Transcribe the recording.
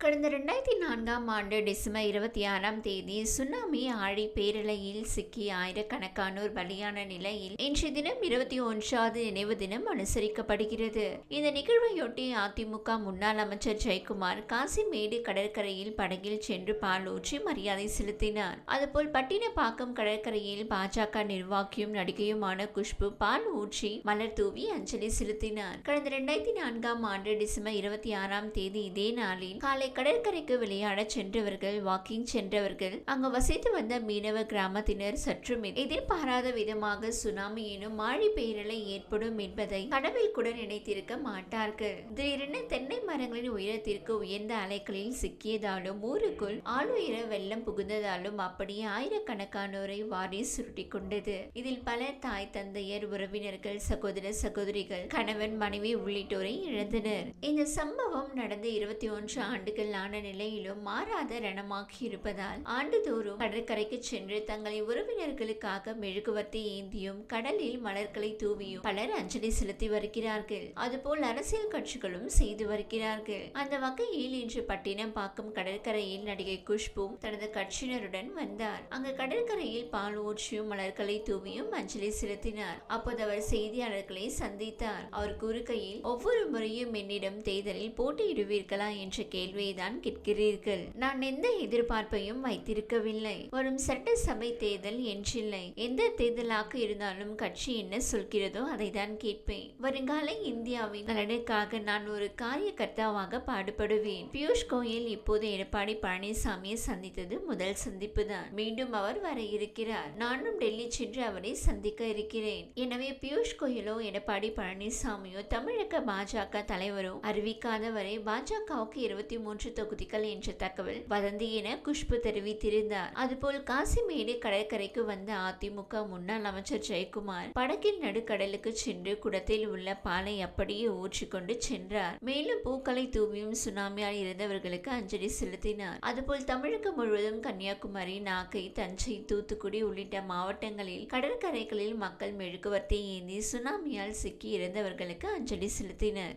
கடந்த ரெண்டாயிரத்தி நான்காம் ஆண்டு டிசம்பர் இருபத்தி ஆறாம் தேதி சுனாமி ஆழி பேரலையில் சிக்கி ஆயிரக்கணக்கானோர் பலியான நிலையில் இன்றைய தினம் இருபத்தி ஒன்றாவது நினைவு தினம் அனுசரிக்கப்படுகிறது. இந்த நிகழ்வையொட்டி அதிமுக முன்னாள் அமைச்சர் ஜெயக்குமார் காசிமேடு கடற்கரையில் படகில் சென்று பாலூற்றி மரியாதை செலுத்தினார். அதுபோல் பட்டினப்பாக்கம் கடற்கரையில் பாஜக நிர்வாகியும் நடிகையுமான குஷ்பு பால் ஊற்றி மலர் தூவி அஞ்சலி செலுத்தினார். கடந்த இரண்டாயிரத்தி நான்காம் ஆண்டு டிசம்பர் இருபத்தி ஆறாம் தேதி இதே நாளில் காலை கடற்கரைக்கு விளையாட சென்றவர்கள் வாக்கிங் சென்றவர்கள் அங்கு வசித்து வந்த மீனவ கிராமத்தினர் சற்றும் எதிர்பாராத விதமாக சுனாமி எனும் ஆழி பேரலை ஏற்படும் என்பதை கடவில் கூட நினைத்திருக்க மாட்டார்கள். திடீரென தென்னை மரங்களின் உயரத்திற்கு உயர்ந்த அலைகளில் சிக்கியதாலும் ஊருக்குள் ஆளுயர வெள்ளம் புகுந்ததாலும் அப்படியே ஆயிரக்கணக்கானோரை வாரி சுருட்டி கொண்டது. இதில் பல தாய் தந்தையர் உறவினர்கள் சகோதர சகோதரிகள் கணவன் மனைவி உள்ளிட்டோரை இழந்தனர். இந்த சம்பவம் நடந்த இருபத்தி ஒன்று ஆண்டு ஆன நிலையிலும் மாறாத ரணமாகி இருப்பதால் ஆண்டுதோறும் கடற்கரைக்கு சென்று தங்களை உறவினர்களுக்காக மெழுகுவர்த்தி ஏந்தியும் கடலில் மலர்களை தூவியும் பலர் அஞ்சலி செலுத்தி வருகிறார்கள். அதுபோல் அரசியல் கட்சிகளும் செய்து வருகிறார்கள். அந்த வகையில் இன்று பட்டினம் பார்க்கும் கடற்கரையில் நடிகை குஷ்பு தனது கட்சியினருடன் வந்தார். அங்கு கடற்கரையில் பால் ஊற்றியும் மலர்களை தூவியும் அஞ்சலி செலுத்தினார். அப்போது அவர் செய்தியாளர்களை சந்தித்தார். அவர் கூறுகையில் ஒவ்வொரு முறையும் என்னிடம் தேர்தலில் போட்டியிடுவீர்களா? என்ற கேள்வி தான் கேட்கிறீர்கள். நான் எந்த எதிர்பார்ப்பையும் வைத்திருக்கவில்லை. வரும் சட்டசபை தேர்தல் என்றில்லை. எந்த தேர்தலாக இருந்தாலும் கட்சி என்ன சொல்கிறதோ அதை தான் கேட்பேன். வருங்கால இந்தியாவின் நலனுக்காக நான் ஒரு காரியகர்த்தாவாக பாடுபடுவேன். பியூஷ் கோயல் இப்போது எடப்பாடி பழனிசாமியை சந்தித்தது முதல் சந்திப்பு தான் மீண்டும் அவர் வர இருக்கிறார். நானும் டெல்லி சென்று அவரை சந்திக்க இருக்கிறேன். எனவே பியூஷ் கோயலோ எடப்பாடி பழனிசாமியோ தமிழக பாஜக தலைவரோ அறிவிக்காத வரை பாஜகவுக்கு இருபத்தி மூணு மூன்று தொகுதிகள் என்ற தகவல் வதந்தி என குஷ்பு தெரிவித்திருந்தார். அதுபோல் காசிமேடு கடற்கரைக்கு வந்த அதிமுக முன்னாள் அமைச்சர் ஜெயக்குமார் படகில் நடுக்கடலுக்கு சென்று குடத்தில் உள்ள பாலை அப்படியே ஊற்றிக்கொண்டு சென்றார். மேலும் பூக்களை தூவியும் சுனாமியால் இறந்தவர்களுக்கு அஞ்சலி செலுத்தினார். அதுபோல் தமிழகம் முழுவதும் கன்னியாகுமரி நாகை தஞ்சை தூத்துக்குடி உள்ளிட்ட மாவட்டங்களில் கடற்கரைகளில் மக்கள் மெழுகுவர்த்தி ஏந்தி சுனாமியால் சிக்கி இறந்தவர்களுக்கு அஞ்சலி செலுத்தினர்.